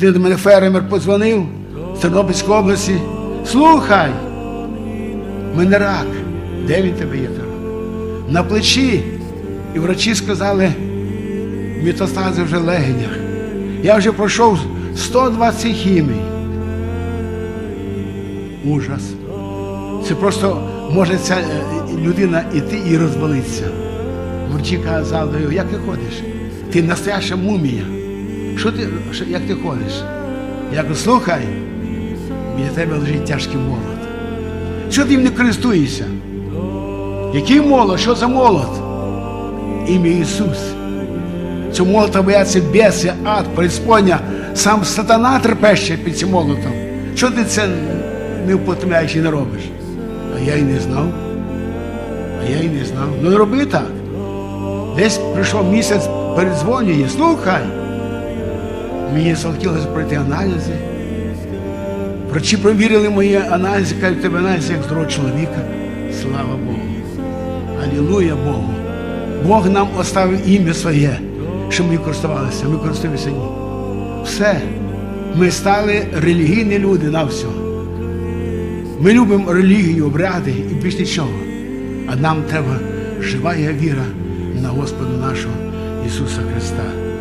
До мене фермер подзвонив з Тернопільської області. Слухай, в мене рак. Де він тебе є? рак? На плечі. І врачі сказали, метастази вже в легенях. Я вже пройшов 120 хімій. Ужас. Це просто може ця е, людина іти і розвалитися. Врачі казали, як ти ходиш? Ти настояща мумія. Що ти, як ти ходиш? Я кажу, слухай, біля тебе лежить тяжкий молот. Що ти їм не користуєшся? Який молот? Що за молот? Ім'я Ісус. Цього молота бояться біси, ад, преисподня. Сам сатана терпеще під цим молотом. Що ти це не впотемляєш і не робиш? А я й не знав. А я й не знав. Ну не роби так. Десь прийшов місяць, передзвонює, слухай. Мені захотілося пройти аналізи. Врачі провірили мої аналізи, кажуть, тебе аналізи як здорового чоловіка. Слава Богу. Алілуя Богу. Бог нам оставив ім'я своє, щоб ми користувалися. Ми користуємося ні. Все. Ми стали релігійні люди на все. Ми любимо релігію, обряди і більш нічого. А нам треба жива віра на Господа нашого Ісуса Христа.